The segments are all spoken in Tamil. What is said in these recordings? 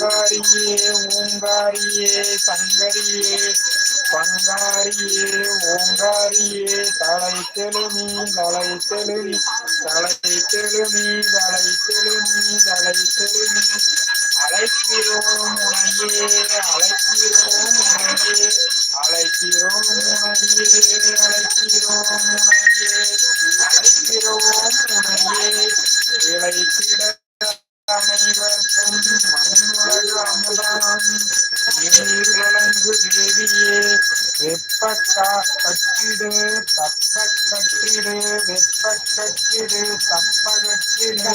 ஓங்காரியே ஓங்காரியே சங்கரியே பங்காரியே ஓங்காரியே தலை தெழுமி தலை தெழுமி தலை தெழுமி தலை தெழுமி தலை தெழுமி அழைக்கிறோம் உனையே அழைக்கிறோம் உனையே அழைக்கிறோம் உனையே அழைக்கிறோம் உனையே அழைக்கிறோம் உனையே இழைத்திட கல்வியே வெப்ப கற்றிடு தப்ப கற்றிடு வெப்ப கற்றிடு தப்ப கற்றிடு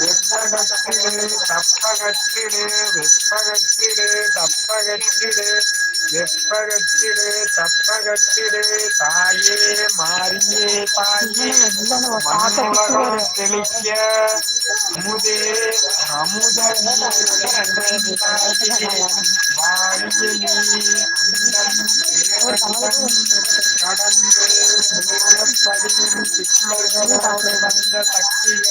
வெப்ப கற்றிடு தப்ப கற்றிடு வெப்ப கற்றிடு தப்ப கற்றிடு எப்பகத்திடு தப்பகத்திடு தாயே மாறியே தாயே தெளிக்க அமுதே அமுதே கடந்து மூலப்படியும் சிக்மர்கள் வந்த சக்தியை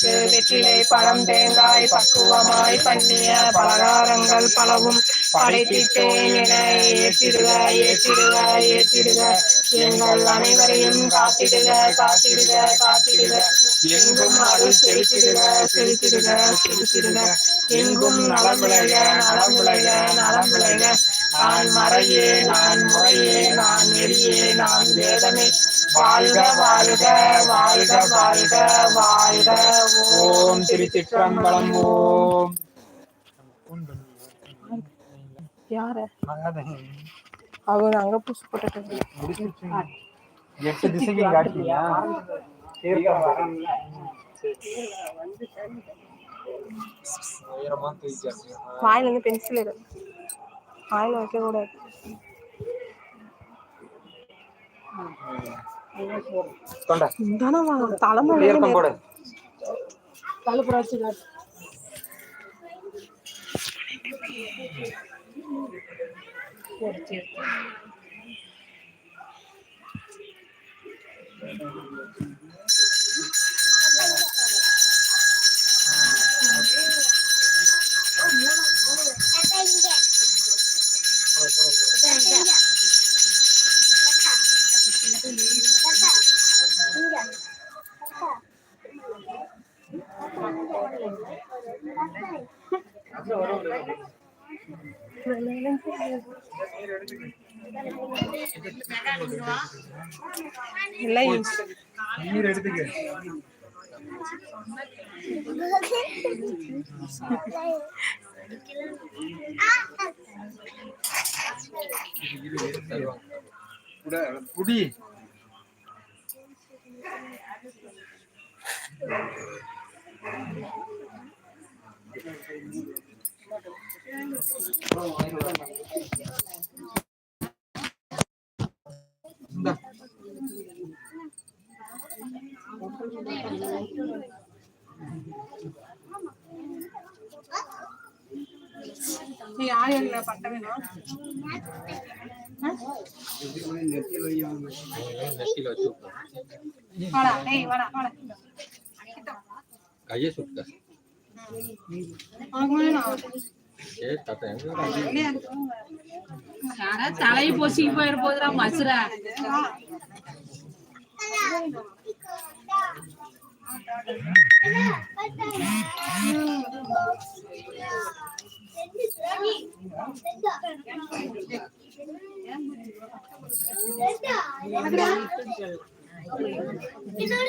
கற்பூரம் வெற்றிலை பழம் தேங்காய் பக்குவமாய் பண்ணிய பலகாரங்கள் பலவும். படைத்திட்டேன் என ஏற்றிடுக ஏற்றிடுக ஏற்றிடுக. எங்கள் அனைவரையும் காத்திடுக காத்திடுக காத்திடுக. எங்கும் அருள் செலுத்திடுக செலுத்திடுக செலுத்திடுக. எங்கும் நலம் விளைக நலம் விளைக நலம் விளைக. நான் மறையே நான் முறையே நெறியே நான் வேதமே வாழ்க வாழ்க வாழ்க வாழ்க வாழ்க. ஓம் திருச்சிற்றம்பலம். ஓம். யார. அவங்க அங்க போட்டுட்டு முடிச்சிருச்சு. எட்டு திசைக்கு காட்டியா. வாயில இருந்து பென்சில் வாயில வைக்க கூடாது தலைமுறை தலைப்புறாச்சு எல்லாம் நீர் எடுத்துக்க புடி Thank you. நீ ஆயில்ல பட்ட வேணும் கையை சுத்தம் தலையை பொசிக்கு போயிட போதுடா மசுரா என்னோட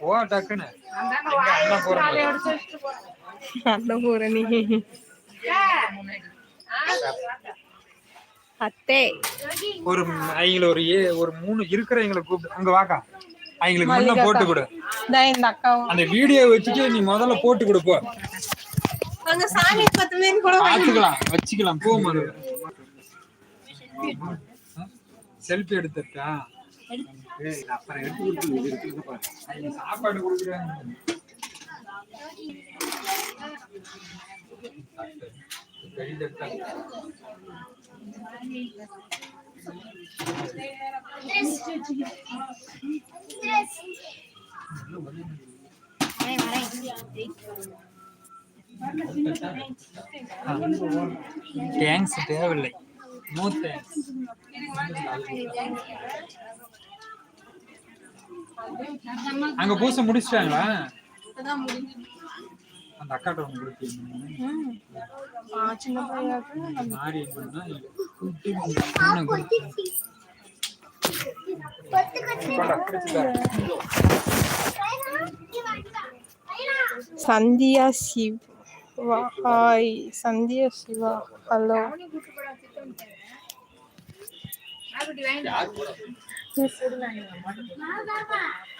போ டக்குன்னு. அண்ணன் போற நீ. அத்தே. ஒரு அவங்கள ஒரு ஏ ஒரு மூணு இருக்கிறவங்களை கூப்பிட்டு அங்க வாக்கா. அவங்களுக்கு முன்ன போட்டு கொடு. இந்த அக்காவும். அந்த வீடியோ வச்சுட்டு நீ முதல்ல போட்டு கொடு போ. அங்க சாமி கூட பாத்துக்கலாம் வச்சுக்கலாம். போ முதல்ல. செல்ஃபி எடுத்துட்டா அப்புறம் எடுத்து கொடுத்து இது இருக்குது பாரு. அவங்க சாப்பாடு கொடுக்குறாங்க வெளியில எடுத்தாங்க. தேங்க்ஸ் தேவையில்லை நோ தேங்க்ஸ் அங்க பூசை முடிச்சிட்டாங்களா? அந்த அக்காட்ட. Sandhya Siva. Hi Sandhya Siva. Hello.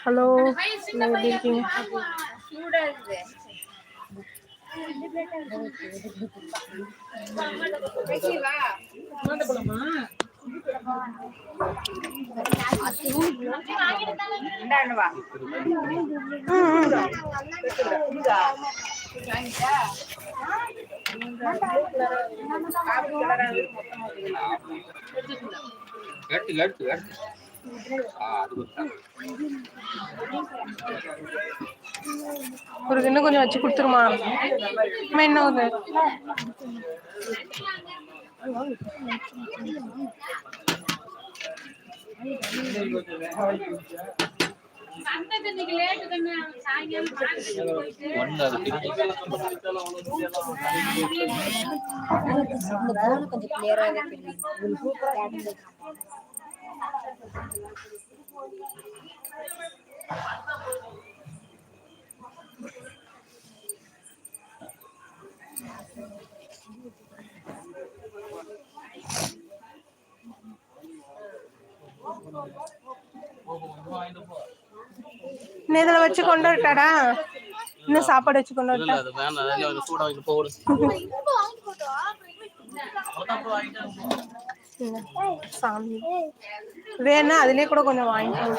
Hello எப்படி இருக்கீங்க? ஆ அது கொடுத்தா ஒரு இன்னும் கொஞ்சம் வச்சு கொடுத்துருமா? அம்மா, என்ன ஒரு இன்னைக்கு இதுல வச்சு கொண்டு வரட்டாடா? இன்னும் சாப்பாடு வச்சு கொண்டு வரட்டா? அது வேணாம். அதில் சாமி. வேணா அதுலயே கூட கொஞ்சம் வாங்கிக்கோங்க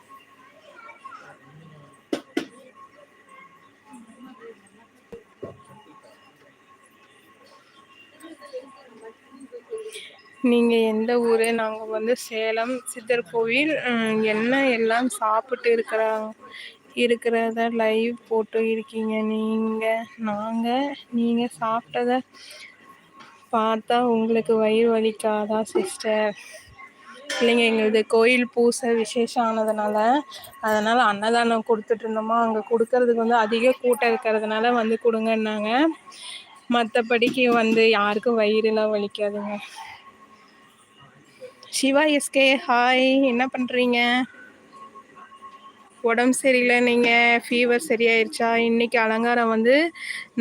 நீங்கள் எந்த ஊர்? நாங்கள் வந்து சேலம் சித்தர் கோவில். என்ன எல்லாம் சாப்பிட்டு இருக்கிறாங்க இருக்கிறத லைவ் போட்டு இருக்கீங்க நீங்கள் நாங்கள் நீங்கள் சாப்பிட்டத பார்த்தா உங்களுக்கு வயிறு வலிக்காதா சிஸ்டர் இல்லைங்க எங்களுது கோயில் பூசை விசேஷம் ஆனதுனால அதனால் அன்னதானம் கொடுத்துட்டு இருந்தோமா? அங்கே கொடுக்கறதுக்கு வந்து அதிக கூட்டம் இருக்கிறதுனால வந்து கொடுங்கன்னாங்க. மற்றபடிக்கு வந்து யாருக்கும் வயிறுலாம் வலிக்காதுங்க. Siva SK hi. என்ன பண்ணுறீங்க உடம்பு சரியில்லை. நீங்கள் ஃபீவர் சரியாயிருச்சா? இன்றைக்கி அலங்காரம் வந்து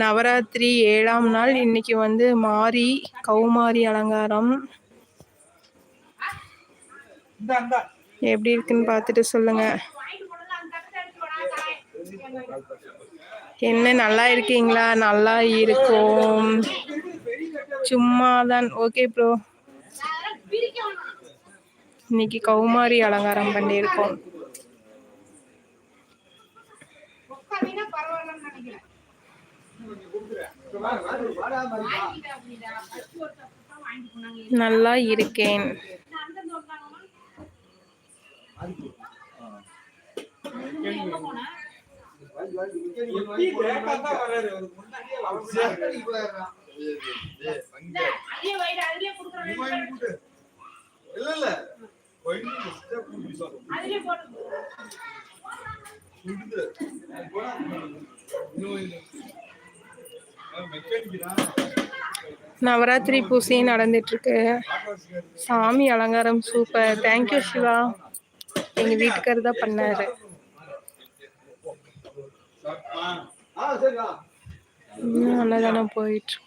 நவராத்திரி ஏழாம் நாள். இன்னைக்கு வந்து மாரி கௌமாரி அலங்காரம். எப்படி இருக்குன்னு பார்த்துட்டு சொல்லுங்கள் என்ன நல்லா இருக்கீங்களா? நல்லா இருக்கும். சும்மா தான் ஓகே ப்ரோ இன்னைக்கு கௌமாரி அலங்காரம் பண்ணியிருக்கோம். நல்லா இருக்கேன். இல்ல இல்ல. நவராத்திரி பூசி நடந்துட்டு இருக்கு சாமி அலங்காரம் சூப்பர் தேங்க்யூ சிவா. எங்க வீட்டுக்காரர் தான் பண்ணாரு. ஆ அன்னதானம் போயிட்டு இருக்கு.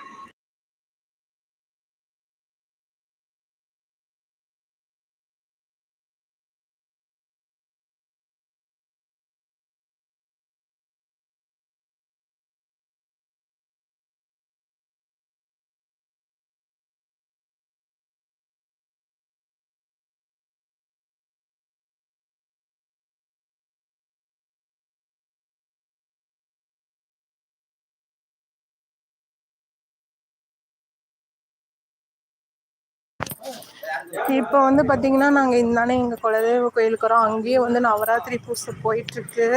இப்போ வந்து பார்த்தீங்கன்னா நாங்கள் இந்தானே எங்கள் குலதெய்வ கோயிலுக்கு வரோம். அங்கேயே வந்து நவராத்திரி பூசை போயிட்டுருக்கு